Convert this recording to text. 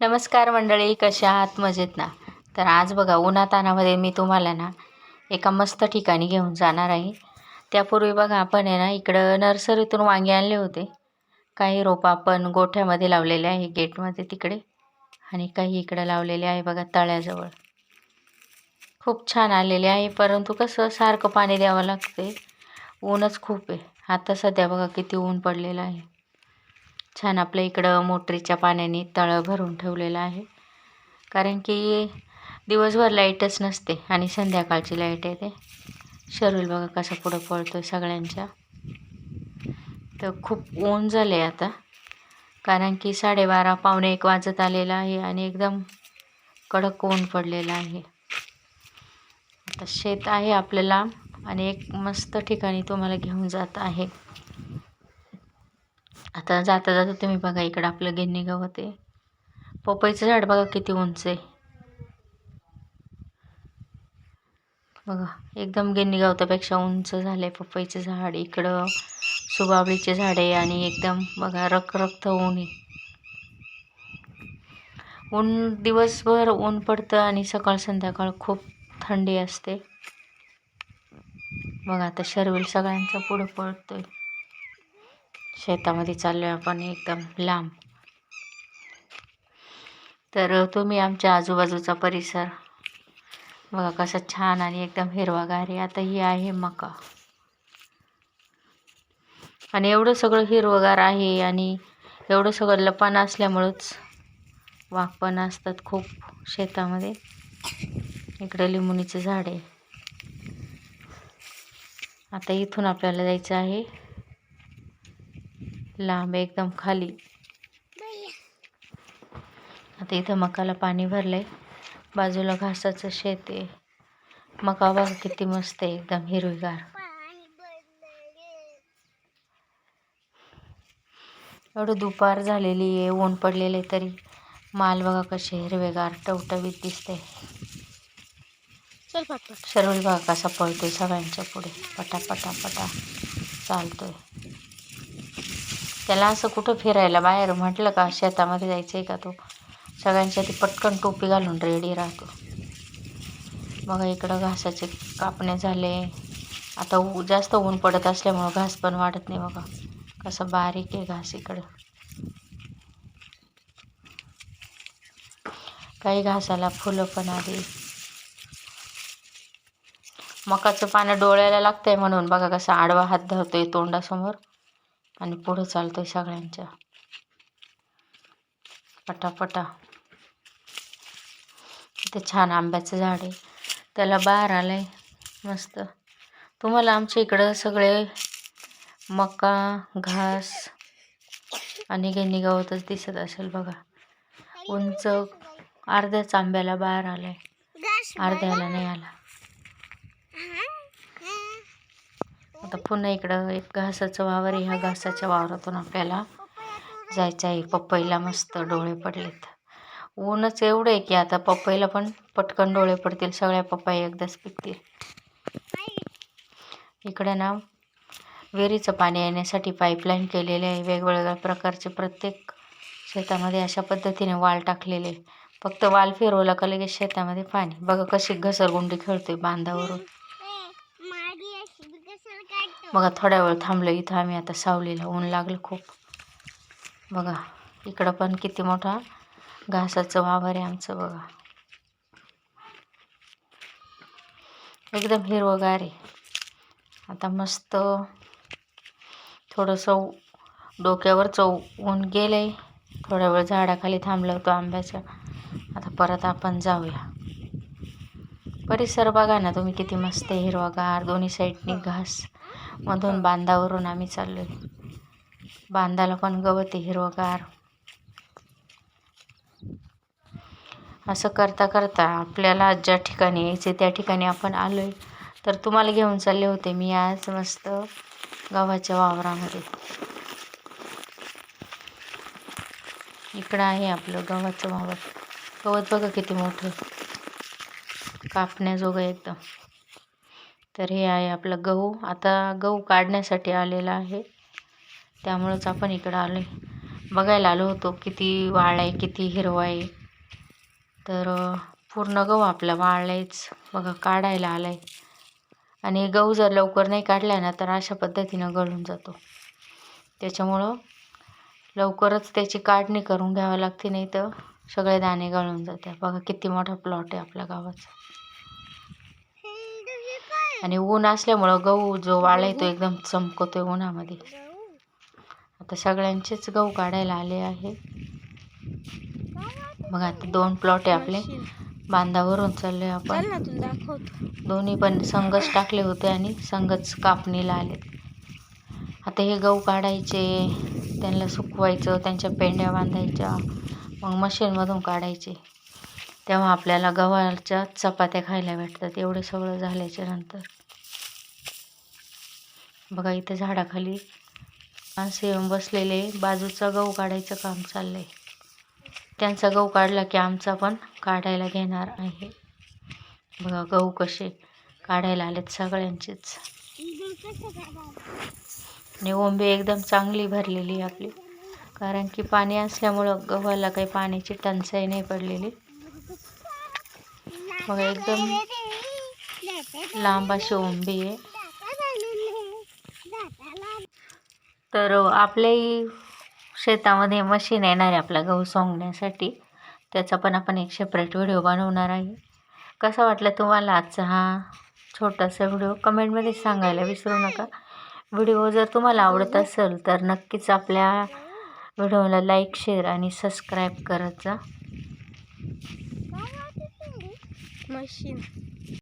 नमस्कार मंडळी कशा आहात? मजेत ना? तर आज बघा उन्हातानामध्ये मी तुम्हाला ना एका मस्त ठिकाणी घेऊन जाणार आहे. त्यापूर्वी बघा आपण आहे ना इकडं नर्सरीतून वांगे आणले होते. काही रोपं आपण गोठ्यामध्ये लावलेले आहे गेटमध्ये तिकडे. आणि काही इकडं लावलेले आहे बघा तळ्याजवळ. खूप छान आलेले आहे परंतु कसं सारखं पाणी द्यावं लागते ऊनच खूप आहे. आता सध्या बघा किती ऊन पडलेलं आहे. छान आपल्या इकडं मोटरीच्या पाण्याने तळं भरून ठेवलेलं आहे. कारण की दिवसभर लाईटच नसते आणि संध्याकाळची लाइट येते. शरूल बघा कसा पुढं पळतो आहे सगळ्यांच्या. तर खूप ऊन झाले आहे आता. कारण की साडेबारा पावणे एक वाजत आलेला आहे आणि एकदम कडक ऊन पडलेलं आहे. आता शेत आहे आपल्याला आणि एक मस्त ठिकाणी तुम्हाला घेऊन जात आहे. आता जाता जाता तुम्ही बघा इकडं आपलं गिन्नी गवत आहे पपईचं झाड बघा किती उंच आहे. बघा एकदम गिन्नी गवतापेक्षा उंच झालं आहे पपईचं झाड. इकडं सुबाबळीचे आहे आणि एकदम बघा रखरखत ऊन आहे. ऊन दिवसभर ऊन पडतं आणि सकाळ संध्याकाळ खूप थंडी असते. बघा आता शर्विल सगळ्यांच्या पुढं पडतोय शेतामध्ये चाललो आहे आपण एकदम लांब. तर तुम्ही आमच्या आजूबाजूचा परिसर बघा कसा छान आणि एकदम हिरवागार आहे. आता ही आहे मका. आणि एवढं सगळं हिरवगार आहे आणि एवढं सगळं लपान असल्यामुळंच वाघ पण असतात खूप शेतामध्ये. इकडं लिंबुणीचं झाड आहे. आता इथून आपल्याला जायचं आहे. लांब एकदम खाली. आता इथं मकाला पाणी भरलंय. बाजूला घासाचं शेत आहे. मका बघा किती मस्त आहे एकदम हिरवीगार. एवढं दुपार झालेली आहे ऊन पडलेले तरी. माल बघा कसे हिरवेगार टवटवीत दिसते सर्व बघा कसा पळतोय सगळ्यांच्या पुढे. पटा पटा पटा चालतोय. त्याला असं कुठं फिरायला बाहेर म्हटलं का शेतामध्ये जायचं आहे का तो? सगळ्यांच्या ती पटकन टोपी घालून रेडी राहतो. मग इकडं घासाचे कापणे झाले. आता ऊ जास्त ऊन पडत असल्यामुळं घास पण वाढत नाही बघा. कसं बारीक आहे घास इकडं. काही घासाला फुलं पण आली. मकाचं पानं डोळ्याला लागतंय म्हणून बघा कसा आडवा हात धरतोय तोंडासमोर. आणि पुढं चालतोय सगळ्यांच्या. पटापटा. इथे छान आंब्याचं झाड आहे. त्याला बाहेर आलं आहे मस्त. तुम्हाला आमच्या इकडं सगळे मका घास आणि घेणी गवतच दिसत असेल बघा. उंच अर्ध्याच आंब्याला बाहेर आलं आहे अर्ध्याला नाही आला. आता पुन्हा इकडं एक घासाचं वावर आहे. ह्या घासाच्या वावरातून आपल्याला जायचं आहे. पपईला मस्त डोळे पडलेत. ऊनच एवढं आहे की आता पपईला पण पटकन डोळे पडतील. सगळ्या पपई एकदाच पिकतील. इकडे ना विहिरीचं पाणी येण्यासाठी पाईपलाईन केलेले आहे. वेगवेगळ्या प्रकारचे प्रत्येक शेतामध्ये अशा पद्धतीने वाल टाकलेले फक्त वाल फिरवला का लगेच शेतामध्ये पाणी. बघा कशी घसरगुंडी खेळतोय बांधावरून. बघा थोड्या वेळ थांबलं इथं. आम्ही आता सावलीला ऊन लागलं खूप. बघा इकडं पण किती मोठा घासाचं वावर आहे आमचं बघा. एकदम हिरवगार आहे. आता मस्त थोडंसं डोक्यावर चव ऊन गेलं आहे थोड्या वेळ झाडाखाली थांबलं होतं आंब्याचं. आता परत आपण जाऊया. परिसर बघा ना तुम्ही किती मस्त आहे हिरवागार दोन्ही साईडनी घास. मधून बांधावरून आम्ही चाललो आहे बांधाला पण गवत आहे हिरवगार. असं करता करता आपल्याला ज्या ठिकाणी यायचे त्या ठिकाणी आपण आलो आहे तर तुम्हाला घेऊन चालले होते मी आज मस्त गव्हाच्या वावरामध्ये. इकडं आहे आपलं गव्हाचं वावर. गवत बघा किती मोठं. कापण्याजोगं एकदम. तर हे आहे आपलं गहू. आता गहू काढण्यासाठी आलेला आहे. त्यामुळंच आपण इकडं आलो बघायला आलो होतो किती वाळ आहे किती हिरवा आहे. तर पूर्ण गहू आपला वाळलायच बघा काढायला आलाय. आणि गहू जर लवकर नाही काढला ना तर अशा पद्धतीनं गळून जातो. त्याच्यामुळं लवकरच त्याची काढणी करून घ्यावी लागते नाही तर सगळे दाणे गळून जाते बघा किती मोठा प्लॉट आहे आपल्या गावाचा. आणि ऊन असल्यामुळं गहू जो वाळाय तो एकदम चमकतोय उन्हामध्ये. आता सगळ्यांचेच गहू काढायला आले आहे बघा आता दोन प्लॉट आहे आपले. बांधावरून चाललोय आपण. दोन्ही पण संघच टाकले होते आणि संघच कापणीला आले आता हे गहू काढायचे त्यांना सुकवायचं त्यांच्या पेंड्या बांधायच्या मग मशीनमधून काढायचे. तेव्हा आपल्याला गव्हाच्या चपात्या खायला भेटतात. एवढं सगळं झाल्याच्यानंतर. बघा इथे झाडाखाली माणसं येऊन बसलेले बाजूचा गहू काढायचं काम चाललंय. त्यांचा गहू काढला की आमचा पण काढायला घेणार आहे. बघा गहू कसे काढायला आलेत सगळ्यांचेच. आणि ओंबी एकदम चांगली भरलेली आहे आपली. कारण की पाणी असल्यामुळं गव्हाला काही पाण्याची टंचाई नाही पडलेली. बघा एकदम लांब अशी ओंबी आहे. तर आपल्याही शेतामध्ये मशीन येणार आहे आपला गहू सोंगण्यासाठी. त्याचा पण आपण एक सेपरेट व्हिडिओ बनवणार आहे. कसा वाटला तुम्हाला आजचा हा छोटासा व्हिडिओ कमेंटमध्ये सांगायला विसरू नका. व्हिडिओ जर तुम्हाला आवडत असेल तर नक्कीच आपल्या व्हिडिओला लाईक शेअर आणि सबस्क्राईब करत जा. मशीन